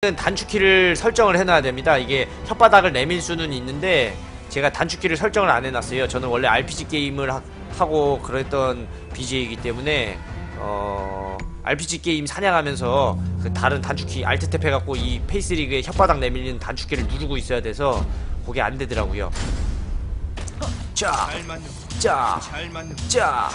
단축키를 설정을 해놔야 됩니다. 이게 혓바닥을 내밀 수는 있는데 제가 단축키를 설정을 안 해놨어요. 저는 원래 RPG 게임을 하, 고 그랬던 BJ이기 때문에 어, RPG 게임 사냥하면서 그 다른 단축키 알트 탭 해갖고 이 페이스리그의 혓바닥 내밀리는 단축키를 누르고 있어야 돼서 그게 안 되더라고요. 자, 자, 자.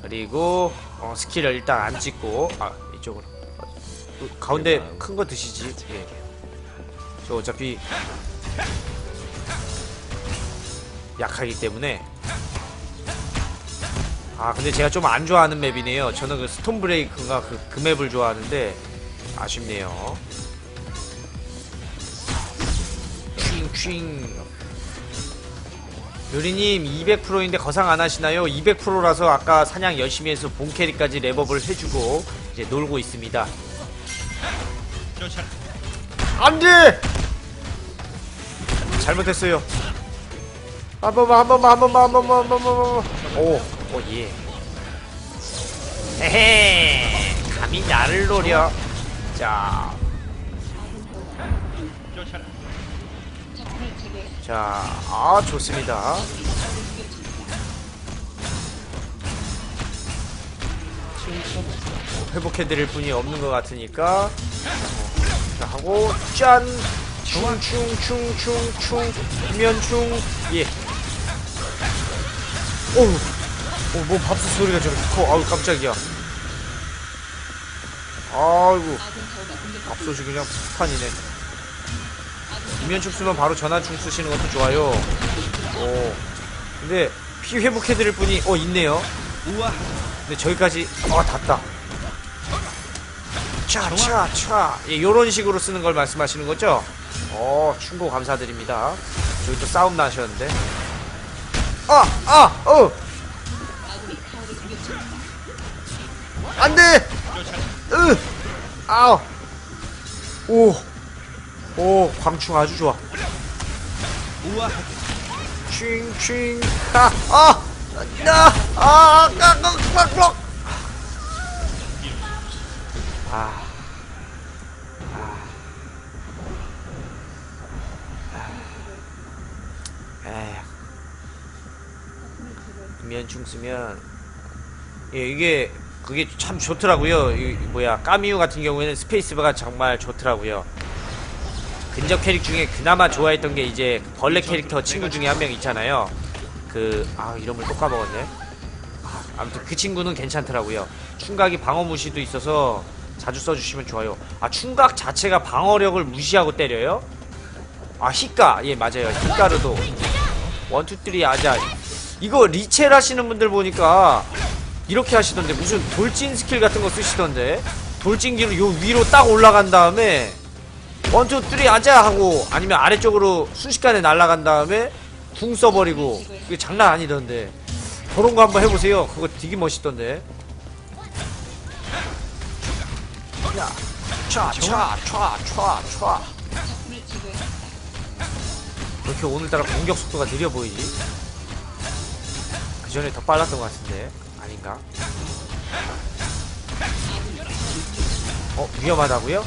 그리고 어, 스킬을 일단 안 찍고 아 이쪽으로 가운데 큰 거 드시지 예. 저 어차피 약하기 때문에 아 근데 제가 좀 안 좋아하는 맵이네요 저는 그 스톤 브레이크인가 그, 그 맵을 좋아하는데 아쉽네요 퀸퀸 요리님 200%인데 거상 안 하시나요? 200%라서 아까 사냥 열심히 해서 본 캐릭까지 랩업을 해주고 이제 놀고 있습니다. 안돼! 잘못했어요. 한 번만 한 번만 한 번만 한 번만 한 번만 한 번만. 오, 오 예. 헤헤, 감히 나를 노려. 자. 자, 아 좋습니다. 회복해드릴 분이 없는 것 같으니까 어, 자, 하고 짠! 충충충충충 면충 예. 어우 어, 뭐 밥솥 소리가 저렇게 커. 아우 깜짝이야. 아이고. 밥솥이 그냥 폭탄이네. 이면충 쓰면 바로 전화충 쓰시는 것도 좋아요. 오. 근데 피 회복해드릴 분이 어 있네요. 우와. 근데 저기까지 어 닿다 차차차 예, 요런 식으로 쓰는 걸 말씀하시는 거죠? 어 충고 감사드립니다 저기 또 싸움 나셨는데 아! 아! 어! 안돼! 으! 아우! 오! 오 광충 아주 좋아 우와. 칭칭 아! 아! 나! 아! 아! 아! 아! 에휴. 면충 쓰면. 예 이게 그게 참 좋더라고요. 이 뭐야 까미우 같은 경우에는 스페이스바가 정말 좋더라고요. 근접 캐릭 중에 그나마 좋아했던 게 이제 그 벌레 캐릭터 친구 중에 한 명 있잖아요. 그 아 이름을 또 까먹었네. 아, 아무튼 그 친구는 괜찮더라고요. 충각이 방어 무시도 있어서 자주 써주시면 좋아요. 아 충각 자체가 방어력을 무시하고 때려요? 아 히까 예 맞아요. 히까르도. 원투 쓰리 아자. 이거 리첼 하시는 분들 보니까 이렇게 하시던데 무슨 돌진 스킬 같은 거 쓰시던데 돌진기로 요 위로 딱 올라간 다음에 원투 쓰리 아자 하고 아니면 아래쪽으로 순식간에 날아간 다음에 궁 써버리고 이게 장난 아니던데. 그런 거 한번 해보세요. 그거 되게 멋있던데 야, 촤, 촤, 촤, 촤, 촤. 왜 이렇게 오늘따라 공격 속도가 느려 보이지? 그 전에 더 빨랐던 것 같은데 아닌가? 어 위험하다고요?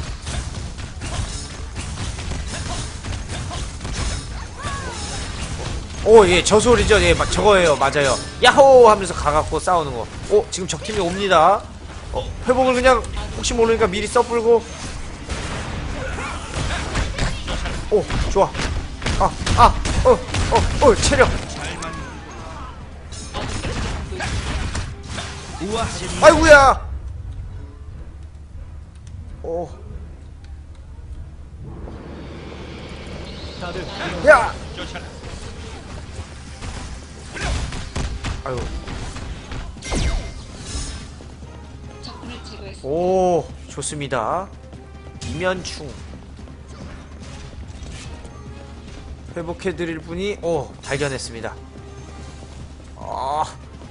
오예 저 소리죠 예 마- 저거예요 맞아요 야호 하면서 가갖고 싸우는 거. 오 지금 적팀이 옵니다. 어, 회복을 그냥 혹시 모르니까 미리 써불고. 오 좋아. 아아어어어 체력. 잘 맞는. 우와. 아이구야. 오. 야. 아유. 오, 좋습니다. 이면충. 회복해드릴 분이, 오, 발견했습니다. 아,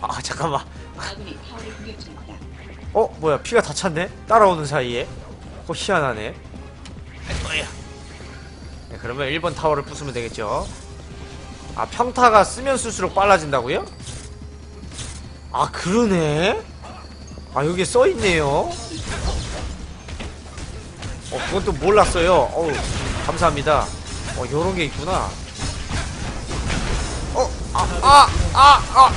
아, 잠깐만. 어, 뭐야, 피가 다 찼네? 따라오는 사이에. 어, 희한하네. 아이고야. 네, 그러면 1번 타워를 부수면 되겠죠. 아, 평타가 쓰면 쓸수록 빨라진다고요? 아 그러네 아 여기 써있네요 어, 또 몰랐어요. 어우, 감사합니다. 어, 요런 게 있구나. 어, 아, 아, 아, 아!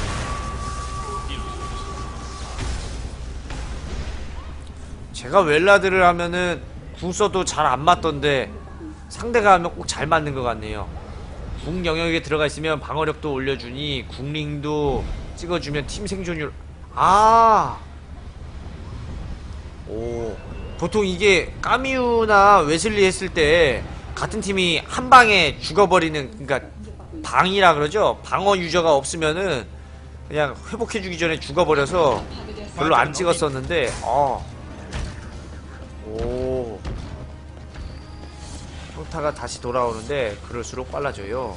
제가 웰라드를 하면은 궁 써도 잘 안 맞던데 상대가 하면 꼭 잘 맞는 것 같네요. 궁 영역에 들어가 있으면 방어력도 올려주니 궁링도 찍어주면 팀 생존율 아. 오. 보통 이게 까미우나 웨슬리 했을 때 같은 팀이 한 방에 죽어버리는 그러니까 방이라 그러죠. 방어 유저가 없으면은 그냥 회복해주기 전에 죽어버려서 별로 안 찍었었는데 어. 오. 평타가 다시 돌아오는데 그럴수록 빨라져요.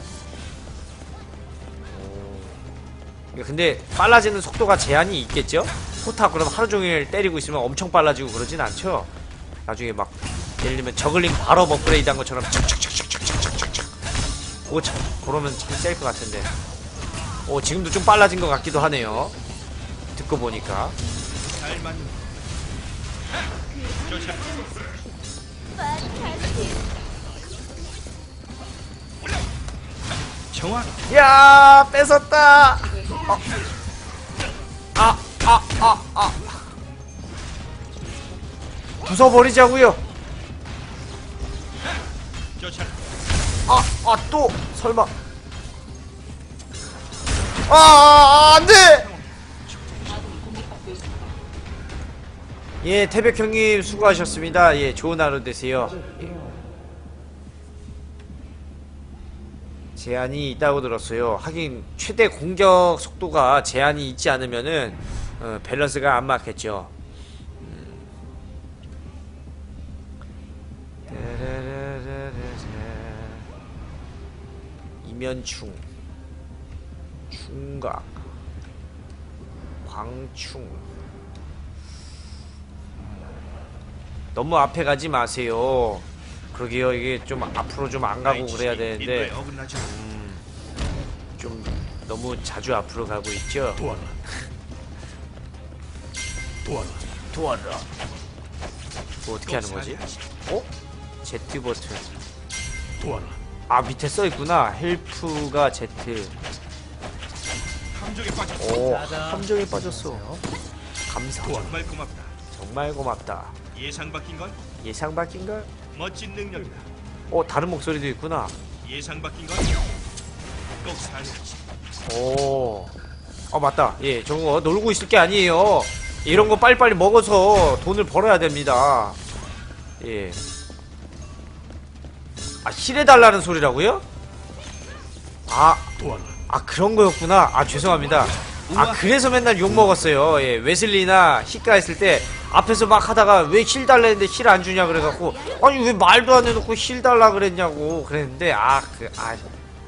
오. 근데 빨라지는 속도가 제한이 있겠죠? 포타 그럼 하루 종일 때리고 있으면 엄청 빨라지고 그러진 않죠? 나중에 막 예를 들면 저글링 바로 업그레이드 한 것처럼 척척척척척척척척 그거 참 그러면 참 셀 것 같은데 오 지금도 좀 빨라진 것 같기도 하네요 듣고 보니까. 정확. 야 뺏었다 어. 아, 아, 아, 아. 아, 아, 또 설마. 아, 아, 안 돼. 예, 태백 형님 수고하셨습니다. 예, 좋은 하루 되세요. 예. 제한이 있다고 들었어요. 하긴 최대 공격 속도가 제한이 있지 않으면은 어, 밸런스가 안 맞겠죠. 음. 이면충 충각 광충. 너무 앞에 가지 마세요. 그러게요. 이게 좀 앞으로 좀 안 가고 그래야 되는데. 어긋나죠. 좀 너무 자주 앞으로 가고 있죠 도와라. 도와라. 그거 어떻게 하는 거지? 어? Z 버튼 도와라. 아 밑에 써 있구나 헬프가 Z 함정에 빠져. 오 함정에 빠졌어 감사 정말 고맙다. 정말 고맙다 예상 바뀐 건 예상 바뀐가? 멋진 능력이다. 어 다른 목소리도 있구나 예상 바뀐 건 꼭 살려야지. 오. 어 맞다. 예, 저거 놀고 있을 게 아니에요. 이런 거 빨리빨리 먹어서 돈을 벌어야 됩니다. 예. 아, 힐해달라는 소리라고요? 아. 아 그런 거였구나. 아 죄송합니다. 아 그래서 맨날 욕 먹었어요. 예, 웨슬리나 히카 했을 때 앞에서 막 하다가 왜 힐 달라 했는데 힐 안 주냐 그래갖고 아니 왜 말도 안 해놓고 힐 달라 그랬냐고 그랬는데 아 그 아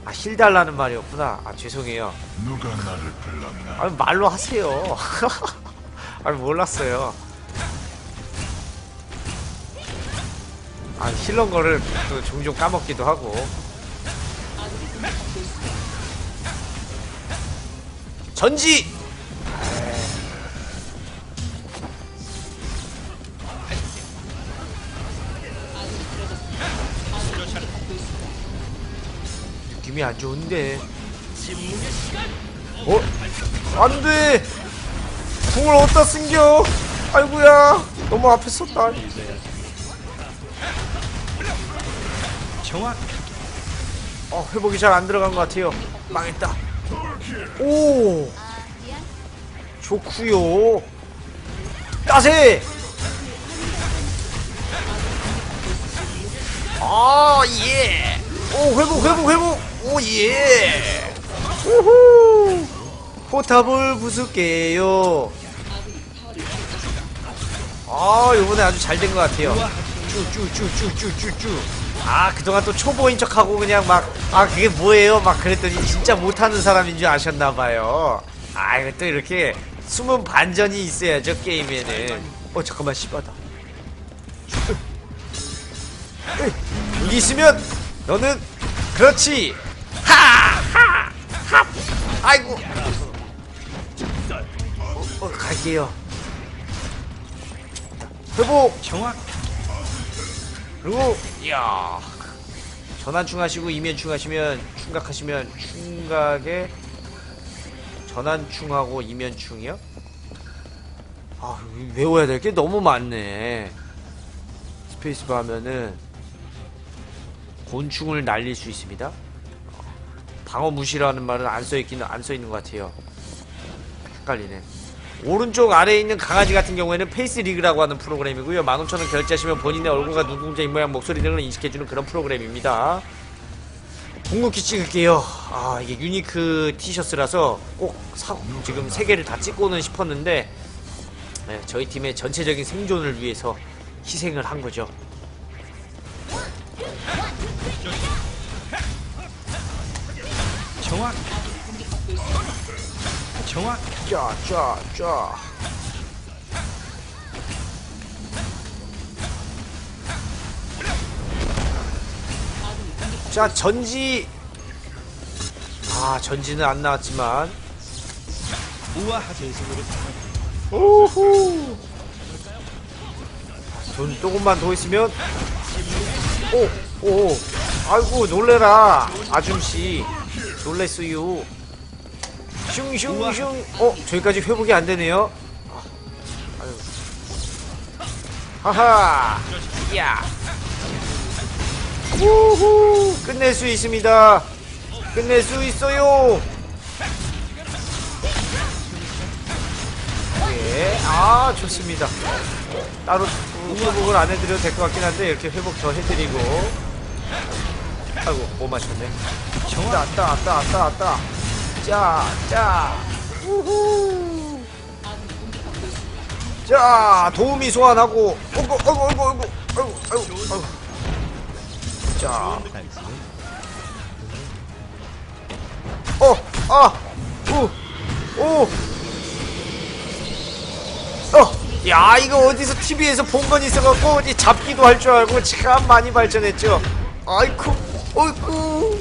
아, 힐 달라는 말이었구나. 아 죄송해요. 누가 나를 불렀나? 아 말로 하세요. 아 몰랐어요. 아 힐런 거를 또 종종 까먹기도 하고. 전지. 쫓아라. 느낌이 안 좋은데. 어? 안 돼! 공을 어디다 숨겨? 아이고야. 너무 앞에 섰다. 어, 회복이 잘 안 들어간 것 같아요. 망했다. 오! 좋구요. 까세! 아, 예! 오, 회복, 회복, 회복! 오, 예! 우후! 포탑을 부술게요. 아, 요번에 아주 잘 된 것 같아요. 쭈쭈쭈쭈쭈쭈쭈. 아, 그동안 또 초보인 척하고 그냥 막, 아, 그게 뭐예요? 막 그랬더니 진짜 못하는 사람인 줄 아셨나봐요. 아, 이거 또 이렇게 숨은 반전이 있어야죠, 게임에는. 어, 잠깐만, 씨바다. 여기 있으면, 너는, 그렇지! 하! 하! 하! 아이고! 어, 어, 갈게요. 회복! 정확. 그리고 이야 전환충 하시고 이면충 하시면 충각하시면 충각에 전환충하고 이면충이요? 아 외워야 될 게 너무 많네 스페이스바 하면은 곤충을 날릴 수 있습니다 방어 무시라는 말은 안 써있기는 안 써있는 것 같아요 헷갈리네 오른쪽 아래에 있는 강아지 같은 경우에는 페이스 리그라고 하는 프로그램이고요. 15,000원 결제하시면 본인의 얼굴과 눈동자 입모양 목소리 등을 인식해주는 그런 프로그램입니다. 궁극기 찍을게요. 아 이게 유니크 티셔츠라서 꼭 사, 지금 3개를 다 찍고는 싶었는데 네, 저희 팀의 전체적인 생존을 위해서 희생을 한 거죠. 정확. 정확. 쫙쫙쫙 자 전지. 아 전지는 안 나왔지만. 우아하게 전승으로 오호 돈 조금만 더 있으면. 오 오. 아이고 놀래라. 아줌씨. 놀랬어요 슝슝슝 어 저기까지 회복이 안 되네요 아, 아유. 하하 야 우후 끝낼 수 있습니다 끝낼 수 있어요 예, 아 좋습니다. 따로 회복을 안 해드려도 될 것 같긴 한데 이렇게 회복 더 해드리고. 아이고 못 맞췄네. 왔다 왔다 왔다 왔다 왔다. 자, 자, 우후. 자 도우미 소환하고. 어이구 어이구 어이구 어이구 어이구 어이구 어이구. 자, 어, 아, 우, 오. 어, 야 이거 어디서 TV에서 본 건 있어갖고 어디 잡기도 할 줄 알고 참 많이 발전했죠. 아이쿠, 어이쿠,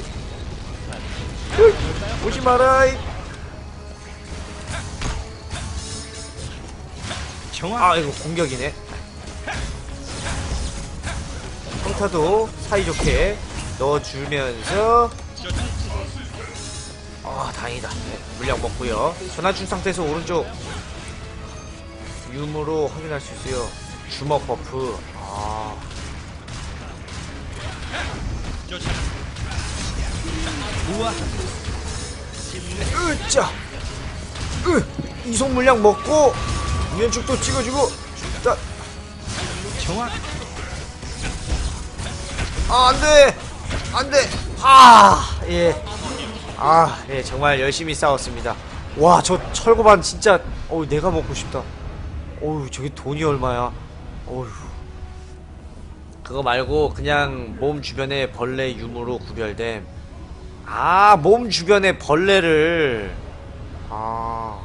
오지 마라. 이. 정확. 아 이거 공격이네. 평타도 사이좋게 넣어주면서 아 다행이다 네, 물량 먹고요 전환중 상태에서 오른쪽 유무로 확인할 수 있어요 주먹 버프 아 으짜 으 이속 물량 먹고 유연축도 찍어주고 자 정확. 아, 안 돼! 안 돼! 아, 예. 아, 예, 정말 열심히 싸웠습니다. 와, 저 철거반 진짜, 어우, 내가 먹고 싶다. 어우, 저게 돈이 얼마야. 어휴. 그거 말고, 그냥 몸 주변에 벌레 유무로 구별됨. 아, 몸 주변에 벌레를. 아.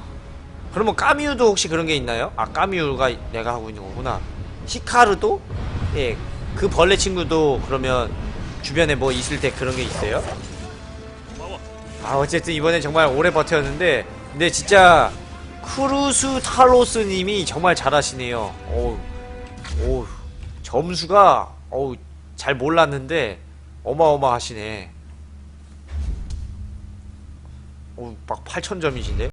그러면 까미우도 혹시 그런 게 있나요? 아, 까미우가 내가 하고 있는 거구나. 히카르도? 예, 그 벌레 친구도 그러면 주변에 뭐 있을 때 그런 게 있어요? 아 어쨌든 이번에 정말 오래 버텼는데 근데 진짜 크루스 탈로스 님이 정말 잘하시네요. 어우, 어우 점수가 어우 잘 몰랐는데 어마어마하시네. 어우 막 8,000점이신데?